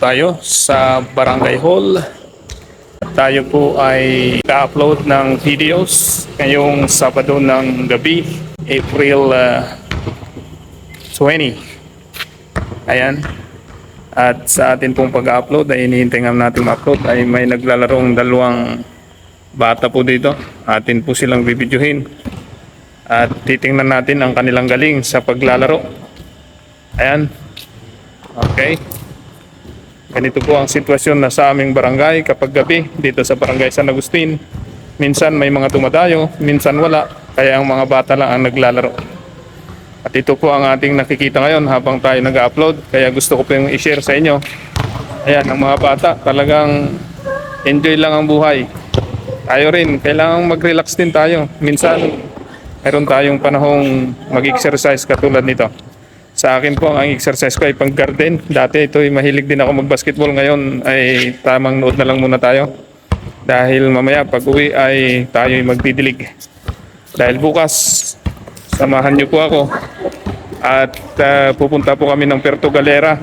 tayo sa Barangay Hall. Tayo po ay ka-upload ng videos ngayong Sabado ng gabi, April ah, 20. Ayan. At sa atin pong pag-upload ay hinihintay nga natin ma-upload ay may naglalarong dalawang bata po dito. Atin po silang bibidyohin. At titingnan natin ang kanilang galing sa paglalaro. Ayan. Okay. Ganito po ang sitwasyon na sa aming barangay kapag gabi dito sa barangay San Agustin. Minsan may mga dumadayo, minsan wala. Kaya ang mga bata lang ang naglalaro. At ito po ang ating nakikita ngayon habang tayo nag-upload. Kaya gusto ko po yung i-share sa inyo. Ayan, ang mga bata talagang enjoy lang ang buhay. Tayo rin, kailangan mag-relax din tayo. Minsan, meron tayong panahong mag-exercise katulad nito. Sa akin po, ang exercise ko ay pang garden. Dati ito ay mahilig din ako mag-basketball. Ngayon ay tamang nood na lang muna tayo. Dahil mamaya pag uwi ay tayo ay magdidilig. Dahil bukas, samahan niyo po ako. At ah, pupunta po kami ng Puerto Galera.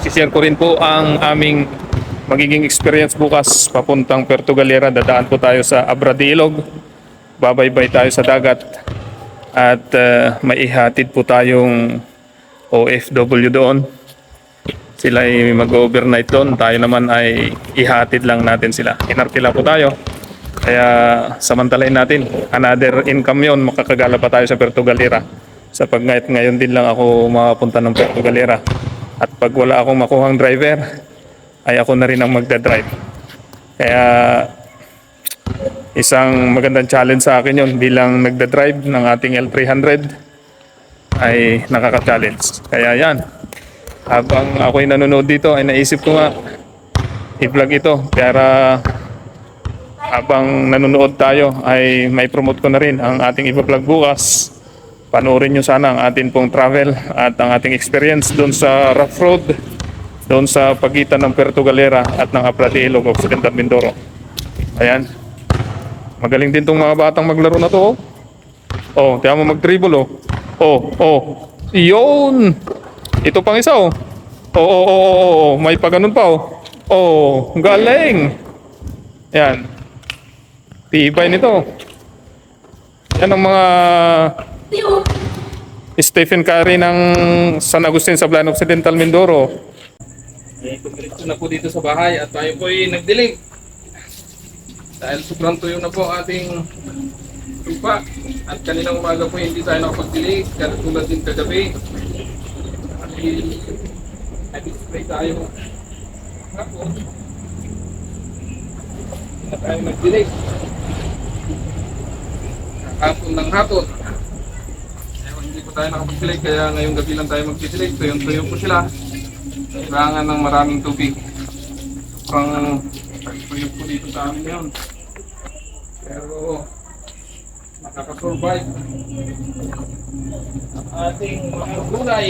I-share ko rin po ang aming magiging experience bukas papuntang Puerto Galera. Dadaan po tayo sa Abradilog. Babaybay tayo sa dagat. At uh, may ihatid po tayong OFW doon. Sila ay mag-overnight doon. Tayo naman ay ihatid lang natin sila. Inarkila po tayo. Kaya samantalain natin. Another income yon Makakagala pa tayo sa Puerto Galera. Sa pag ngayon, ngayon din lang ako makapunta ng Puerto Galera. At pag wala akong makuhang driver, ay ako na rin ang magdadrive. Kaya isang magandang challenge sa akin yon bilang nagda-drive ng ating L300 ay nakaka-challenge. Kaya yan, habang ako'y nanonood dito ay naisip ko nga i-vlog ito para habang nanonood tayo ay may promote ko na rin ang ating i-vlog bukas. Panoorin nyo sana ang ating pong travel at ang ating experience doon sa rough road doon sa pagitan ng Puerto Galera at ng Aprate Ilog Occidental Mindoro. Ayan. Magaling din tong mga batang maglaro na to. Oh, oh tiyan mo mag-dribble oh. Oh, oh. Yun. Ito pang isa oh. Oh, oh, oh, oh, oh, oh. May pa ganun pa oh. Oh, galing. Yan. Tibay nito. Yan ang mga Stephen Curry ng San Agustin sa Blan Occidental Mindoro. Eh, pumiritso na po dito sa bahay at tayo po ay nagdilig. Dahil sobrang tuyo na po ating lupa. At kaninang umaga po hindi tayo nakapagdilig. Kaya tulad din kagabi. Dahil nag-spray tayo. Ako. Hindi na tayo nagdilig. Hapon ng hapon. Ewan, hindi po tayo nakapagdilig. Kaya ngayong gabi lang tayo magdidilig. Tuyong-tuyo po sila. Kailangan ng maraming tubig. Sobrang tuyok po dito sa amin ngayon. Pero nakakasurvive ang ating mga gulay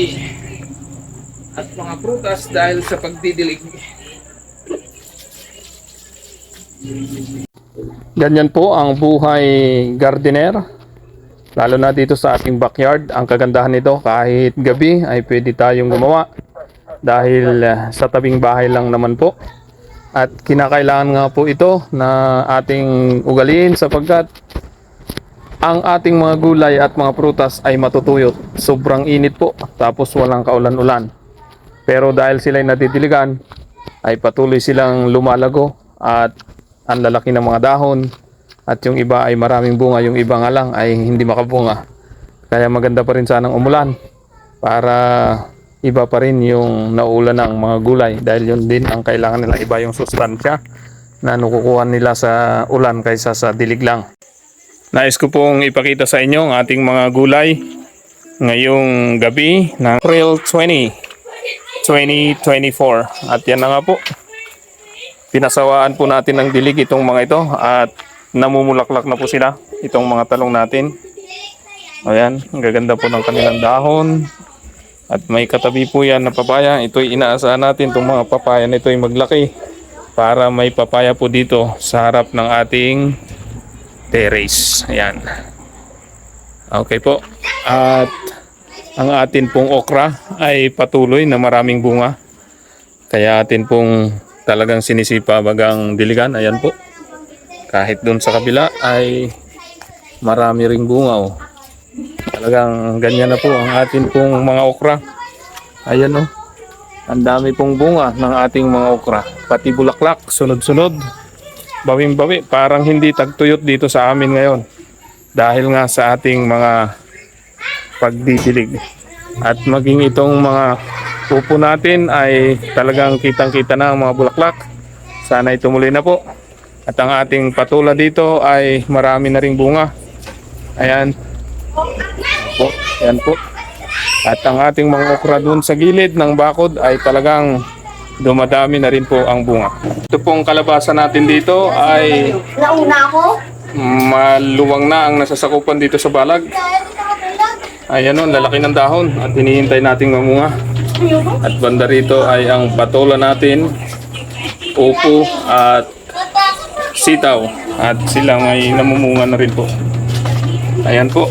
at mga prutas dahil sa pagdidilig. Ganyan po ang buhay gardener. Lalo na dito sa ating backyard. Ang kagandahan nito kahit gabi ay pwede tayong gumawa dahil uh, sa tabing bahay lang naman po. At kinakailangan nga po ito na ating ugaliin sapagkat ang ating mga gulay at mga prutas ay matutuyot. Sobrang init po tapos walang kaulan-ulan. Pero dahil sila'y natitiligan ay patuloy silang lumalago at ang lalaki ng mga dahon at yung iba ay maraming bunga, yung iba nga lang ay hindi makabunga. Kaya maganda pa rin sanang umulan para iba pa rin yung naulan ng mga gulay dahil yun din ang kailangan nila iba yung sustansya na nakukuha nila sa ulan kaysa sa dilig lang. Nais ko pong ipakita sa inyo ang ating mga gulay ngayong gabi ng April 20, 2024. At yan na nga po. Pinasawaan po natin ng dilig itong mga ito at namumulaklak na po sila itong mga talong natin. Ayan, ang gaganda po ng kanilang dahon. At may katabi po yan na papaya. Ito'y inaasahan natin itong mga papaya na ito'y maglaki para may papaya po dito sa harap ng ating terrace. Ayan. Okay po. At ang atin pong okra ay patuloy na maraming bunga. Kaya atin pong talagang sinisipa bagang diligan. Ayan po. Kahit doon sa kabila ay marami ring bunga. Oh. Talagang ganyan na po ang atin pong mga okra. Ayan oh. Ang dami pong bunga ng ating mga okra. Pati bulaklak, sunod-sunod. Bawing-bawi. Parang hindi tagtuyot dito sa amin ngayon. Dahil nga sa ating mga pagdidilig. At maging itong mga upo natin ay talagang kitang-kita na ang mga bulaklak. Sana itumuloy na po. At ang ating patula dito ay marami na ring bunga. Ayan. Po, ayan po. At ang ating mga okra dun sa gilid ng bakod ay talagang dumadami na rin po ang bunga. Ito pong kalabasa natin dito ay Nauna ako? maluwang na ang nasasakupan dito sa balag. Ayan o, lalaki ng dahon at hinihintay nating mamunga. At banda rito ay ang patola natin, upo at sitaw. At sila may namumunga na rin po. Ayan po.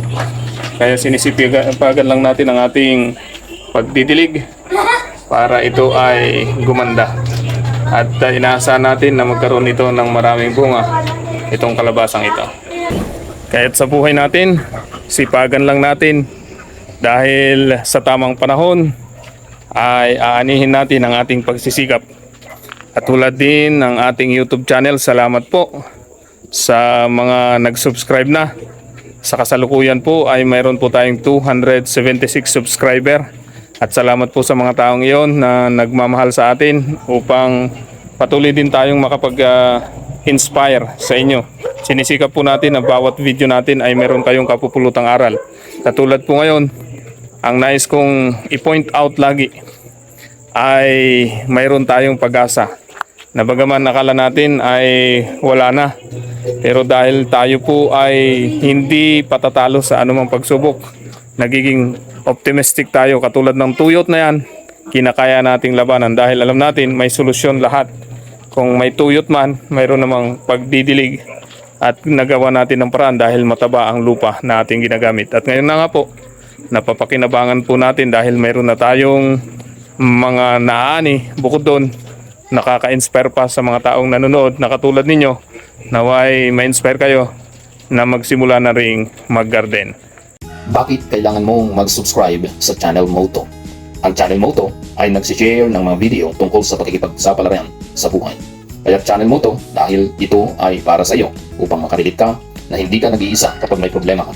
Kaya sinisipagan lang natin ang ating pagdidilig para ito ay gumanda. At uh, inaasahan natin na magkaroon ito ng maraming bunga itong kalabasang ito. Kaya't sa buhay natin, sipagan lang natin dahil sa tamang panahon ay aanihin natin ang ating pagsisikap. At tulad din ng ating YouTube channel, salamat po sa mga nag-subscribe na. Sa kasalukuyan po ay mayroon po tayong 276 subscriber. At salamat po sa mga taong iyon na nagmamahal sa atin upang patuloy din tayong makapag-inspire sa inyo. Sinisikap po natin na bawat video natin ay meron kayong kapupulutang aral. Katulad po ngayon, ang nais kong i-point out lagi ay mayroon tayong pag-asa na bagaman nakala natin ay wala na. Pero dahil tayo po ay hindi patatalo sa anumang pagsubok, nagiging optimistic tayo katulad ng tuyot na yan, kinakaya nating labanan dahil alam natin may solusyon lahat. Kung may tuyot man, mayroon namang pagdidilig at nagawa natin ng paraan dahil mataba ang lupa na ating ginagamit. At ngayon na nga po, napapakinabangan po natin dahil mayroon na tayong mga naani bukod doon nakaka-inspire pa sa mga taong nanonood na katulad ninyo naway ma-inspire kayo na magsimula na ring mag-garden. Bakit kailangan mong mag-subscribe sa channel Moto? Ang channel Moto ay nagsishare ng mga video tungkol sa pakikipagsapalaran sa buhay. Kaya channel Moto dahil ito ay para sa iyo upang makarelate ka na hindi ka nag-iisa kapag may problema ka.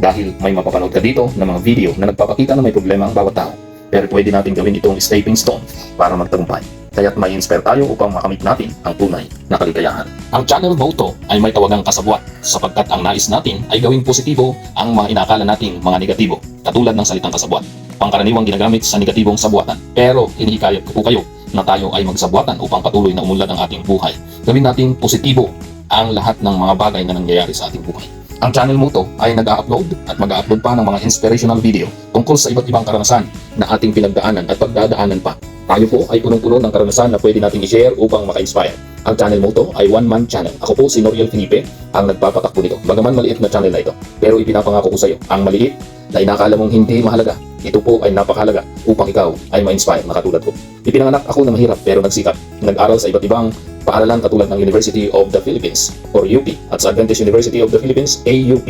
Dahil may mapapanood ka dito ng mga video na nagpapakita na may problema ang bawat tao. Pero pwede natin gawin itong stepping stone para magtagumpay. Kaya't may inspire tayo upang makamit natin ang tunay na kaligayahan. Ang channel Moto ay may tawagang kasabwat sapagkat ang nais natin ay gawing positibo ang mga inakala nating mga negatibo katulad ng salitang kasabwat. Pangkaraniwang ginagamit sa negatibong sabwatan. Pero hinihikayat ko po kayo na tayo ay magsabwatan upang patuloy na umunlad ang ating buhay. Gawin nating positibo ang lahat ng mga bagay na nangyayari sa ating buhay. Ang channel mo to ay nag-upload at mag-upload pa ng mga inspirational video tungkol sa iba't ibang karanasan na ating pinagdaanan at pagdadaanan pa. Tayo po ay punong-puno ng karanasan na pwede nating i-share upang maka-inspire. Ang channel mo to ay one-man channel. Ako po si Noriel Felipe, ang nagpapatakbo nito. Bagaman maliit na channel na ito, pero ipinapangako ko sa iyo, ang maliit na inakala mong hindi mahalaga, ito po ay napakahalaga upang ikaw ay ma-inspire na katulad ko. Ipinanganak ako na mahirap pero nagsikap. Nag-aral sa iba't ibang paaralan katulad ng University of the Philippines or UP at sa Adventist University of the Philippines AUP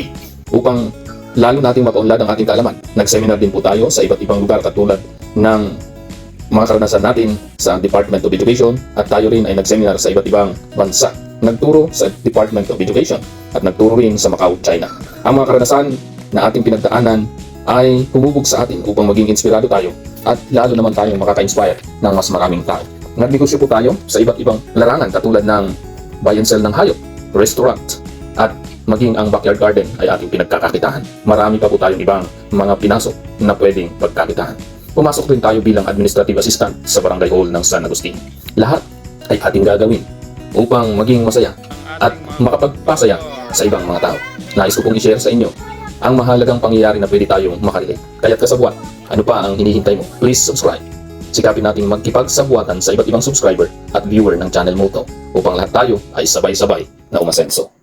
upang lalo nating mapaunlad ang ating kaalaman. Nag-seminar din po tayo sa iba't ibang lugar katulad ng mga karanasan natin sa Department of Education at tayo rin ay nag-seminar sa iba't ibang bansa. Nagturo sa Department of Education at nagturo rin sa Macau, China. Ang mga karanasan na ating pinagdaanan ay humubog sa atin upang maging inspirado tayo at lalo naman tayong makaka-inspire ng mas maraming tao. Nagnegosyo po tayo sa iba't ibang larangan katulad ng buy and sell ng hayop, restaurant, at maging ang backyard garden ay ating pinagkakakitaan. Marami pa po tayong ibang mga pinasok na pwedeng pagkakitaan. Pumasok rin tayo bilang administrative assistant sa barangay hall ng San Agustin. Lahat ay ating gagawin upang maging masaya at makapagpasaya sa ibang mga tao. Nais ko pong i-share sa inyo ang mahalagang pangyayari na pwede tayong makarelate. Kaya't kasabwat, ano pa ang hinihintay mo? Please subscribe. Sikapin nating magkipagsabuatan sa iba't ibang subscriber at viewer ng channel mo to upang lahat tayo ay sabay-sabay na umasenso.